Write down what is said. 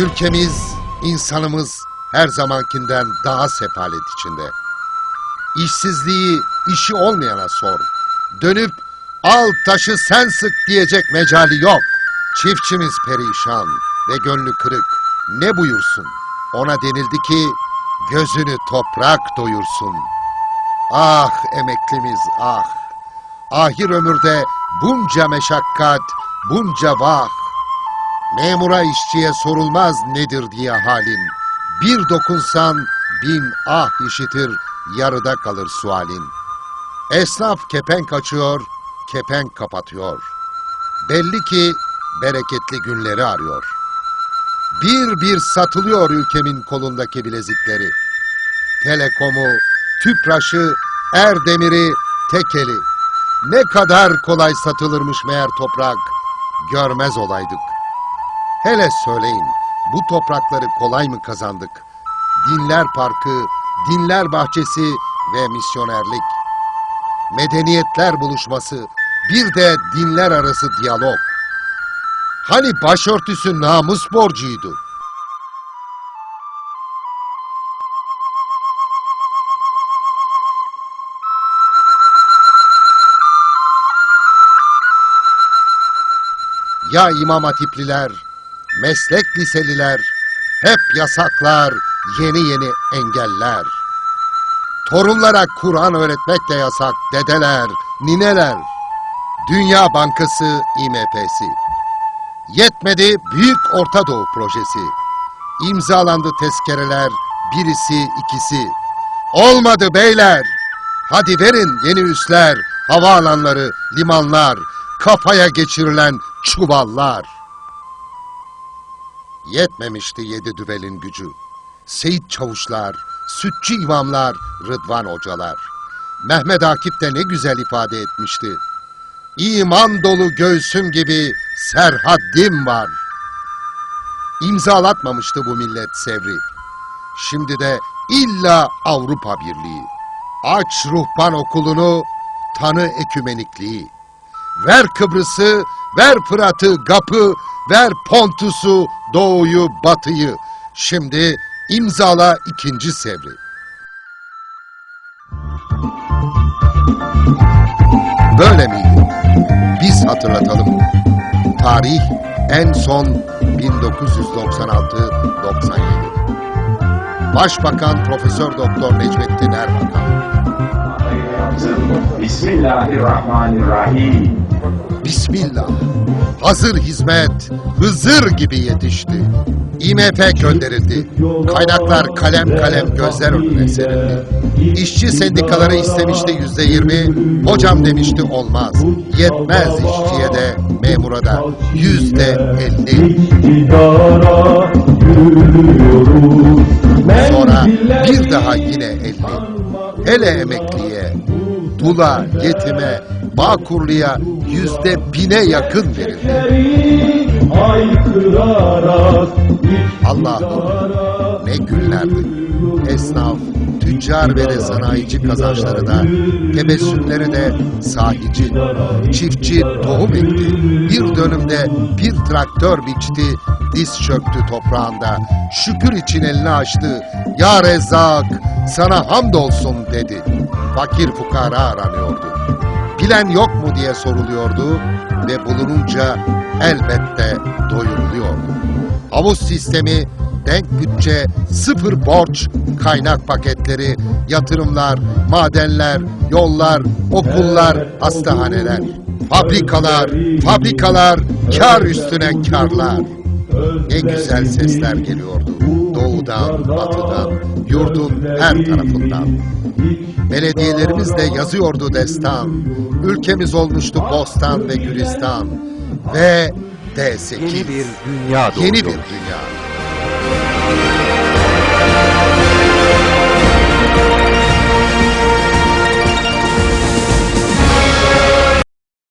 Ülkemiz, insanımız her zamankinden daha sefalet içinde. İşsizliği işi olmayana sor. Dönüp al taşı sen sık diyecek mecali yok. Çiftçimiz perişan ve gönlü kırık. Ne buyursun? Ona denildi ki gözünü toprak doyursun. Ah emeklimiz ah! Ahir ömürde bunca meşakkat, bunca vah! Memura işçiye sorulmaz nedir diye halin. Bir dokunsan bin ah işitir, yarıda kalır sualin. Esnaf kepenk açıyor, kepenk kapatıyor. Belli ki bereketli günleri arıyor. Bir bir satılıyor ülkemin kolundaki bilezikleri. Telekomu, Tüpraş'ı, Erdemir'i, Tekeli. Ne kadar kolay satılırmış meğer toprak. Görmez olaydık. Hele söyleyin, bu toprakları kolay mı kazandık? Dinler Parkı, Dinler Bahçesi ve misyonerlik. Medeniyetler buluşması, bir de dinler arası diyalog. Hani başörtüsü namus borcuydu? Ya imam hatipliler, meslek liseliler, hep yasaklar, yeni yeni engeller. Torunlara Kur'an öğretmek de yasak dedeler, nineler. Dünya Bankası IMP'si. Yetmedi Büyük Orta Doğu Projesi. İmzalandı tezkereler, birisi ikisi. Olmadı beyler. Hadi verin yeni üsler, havaalanları, limanlar, kafaya geçirilen çuvallar. Yetmemişti yedi düvelin gücü. Seyit çavuşlar, sütçü imamlar, Rıdvan hocalar. Mehmet Akif de ne güzel ifade etmişti. İman dolu göğsüm gibi serhaddim var. İmzalatmamıştı bu millet sevri. Şimdi de illa Avrupa Birliği. Aç ruhban okulunu, tanı ekümenikliği. Ver Kıbrıs'ı, ver Fırat'ı, Gap'ı, ver Pontus'u, Doğu'yu, Batı'yı. Şimdi imzala ikinci sevri. Böyle miydi? Biz hatırlatalım. Tarih en son 1996-97. Başbakan Profesör Doktor Necmettin Erbakan. Bismillahirrahmanirrahim. Bismillah. Hazır hizmet Hızır gibi yetişti. IMF gönderildi. Kaynaklar kalem kalem gözler önüne serildi. İşçi sendikaları istemişti yüzde yirmi. Hocam demişti olmaz. Yetmez işçiye de memura da yüzde elli. Sonra bir daha yine elli. Hele emekliye, dula, yetime, bağkurluya yüzde bine yakın verildi. Allah'ım ne günlerdi. Esnaf, tüccar ve de sanayici kazançları da, tebessümleri de sahici, çiftçi tohum ekti. Bir dönümde bir traktör biçti, diz çöktü toprağında. Şükür için elini açtı. Ya Rezzak, sana hamdolsun dedi. Fakir fukara aranıyordu. Bilen yok mu diye soruluyordu ve bulununca elbette doyuruluyordu. Havuz sistemi, denk bütçe, sıfır borç, kaynak paketleri, yatırımlar, madenler, yollar, okullar, hastahaneler, fabrikalar, fabrikalar, kar üstüne karlar. Ne güzel sesler geliyordu. Doğudan, batıdan, yurdun her tarafından. Belediyelerimiz de yazıyordu destan. Ülkemiz olmuştu bostan ve gülistan. Ve D8. Yeni bir dünya Yeni bir dünya.